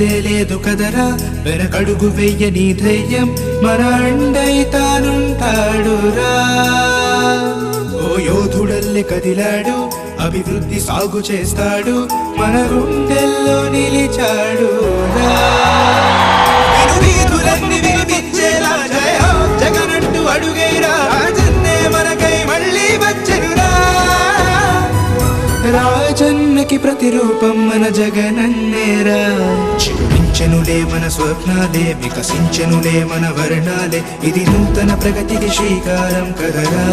అలుపన్నదే లేదు కదరా వెనకడుగు వెయ్యని ధైర్యం మన అండై తానుంటాడురా. ఓ యోధుడల్లె కదిలాడు అభివృద్ధి సాగు చేస్తాడు మన గుండెల్లో నిలిచాడు వీధులన్నీ వినిపించేలా జయ హో జగనంటూ అడుగైరా రాజన్నే మనకై మళ్ళీ వచ్చెనురా. రాజన్నకి ప్రతిరూపం మన జగనన్నేరా. చిరుమించెనులే మన స్వప్నాలే వికసించెనులే మన వర్ణాలే. ఇది నూతన ప్రగతికి శ్రీకారం కదరా.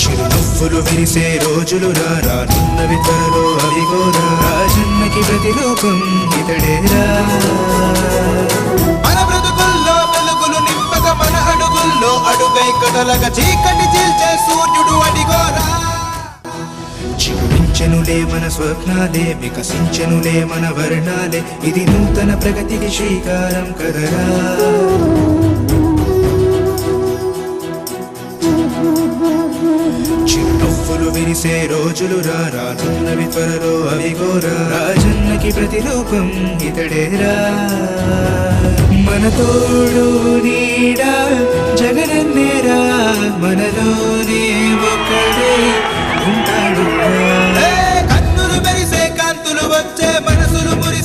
చిరునవ్వులు విరిసే రోజులు రా రానున్నవి త్వరలో అవిగోరా రాజన్నకి ప్రతిరూపం ఇతడేరా మన బ్రతుకుల్లో వెలుగులు నింపక మన అడుగుల్లో అడుగై కదలక చీకటి చీల్చే సూర్యుడు అడిగోరా చిగురించెనులే మన స్వప్నాలే వికసించెనులే మన వర్ణాలే. ఇది నూతన ప్రగతికి శ్రీకారం కదరా. చిరునవ్వులు విరిసే రోజులు రా రానున్నవి త్వరలో అవిగోరా రాజన్నకి ప్రతిరూపం ఇతడేరా మన తోడు నీడా జగనన్నేరా మనలో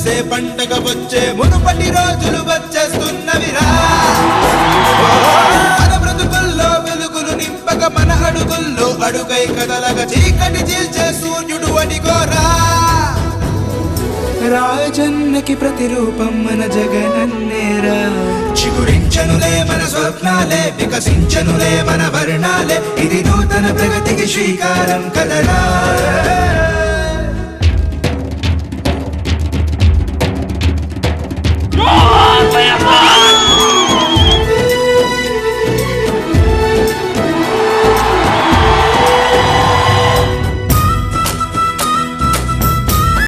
మురిసే పండగ వచ్చే మునుపటి రోజులు వచ్చేస్తున్నవిరా మన బ్రతుకుల్లో వెలుగులు నింపక మన అడుగుల్లో అడుగై కదలగ చీకటి చీల్చే సూర్యుడు అడిగోరా రాజన్నకి ప్రతిరూపం మన జగనన్నేరా చిగురించనులే మన స్వప్నాలే వికసించనులే మన వర్ణాలే ఇది నూతన ప్రగతికి శ్రీకారం కదరా.